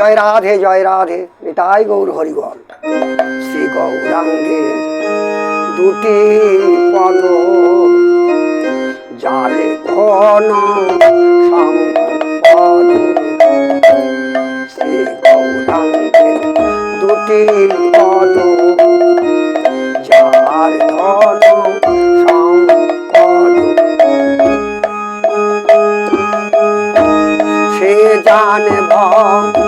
জয় রাধে জয় রাধে। নিতাই গৌর হরিবল। শ্রী গৌরাঙ্গে দুটি পদ জালে ঘন শ্রী গৌরাঙ্গে দুটি পদ যার ধন সম্পদ। সে জানে ভক্তির শোষা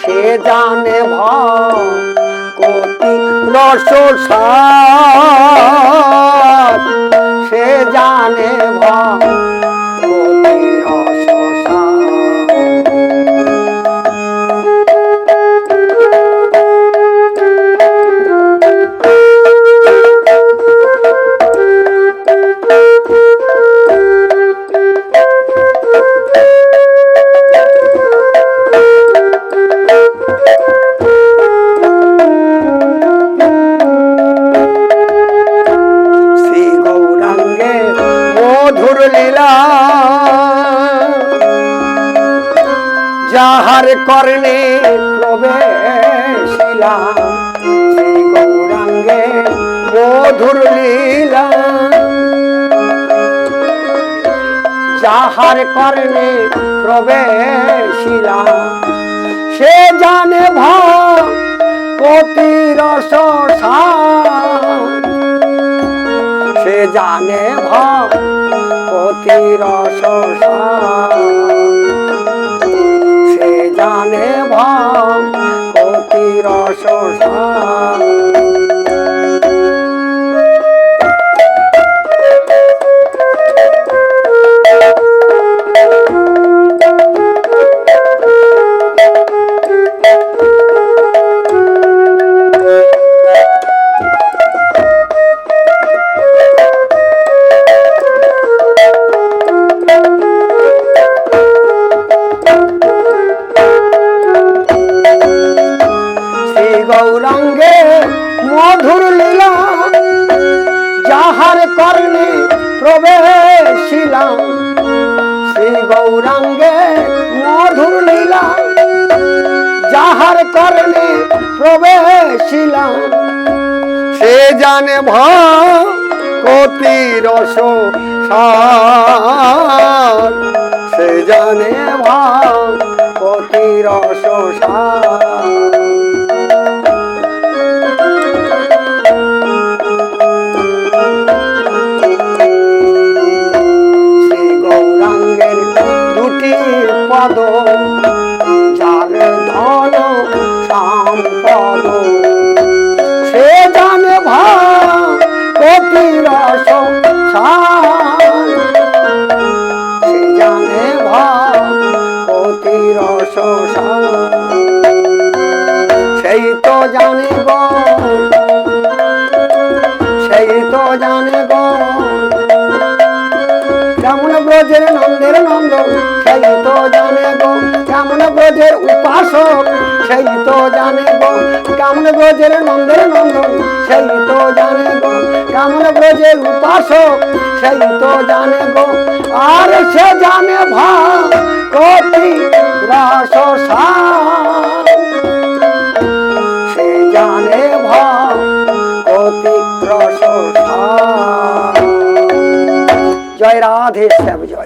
সে জানে ভক্তি রস সে জানে ভক্তি লীলা যাহার কর্ণে প্রবেশিলা শ্রী গৌরাঙ্গে মধুর লীলা। যাহার কর্ণে প্রবেশিলা সে জানে ভা ভক্তি রস সে জানে ভক্তি সে জানে ভাব রস শ্রী গৌরাঙ্গে মধুর লীলা যাহার কর্ণে প্রবেশিলাম শ্রী গৌরাঙ্গে মধুর লীলা যাহার কর্ণে প্রবেশিলাম। সে জানে ভক্তি রস সে জানে ভক্তি রস সার পদ নন্দ সেই তো জানে গো কেমন ব্রজের উপাসক, সেই তো জানে গো কেমন ব্রজের নন্দের নন্দ সেই তো জানে গো কেমন ব্রজের উপাসক, সেই তো জানে গো। আর সে জানে ভাতি রস সে জানে রস জয় রাধে শ্যাম, জয়।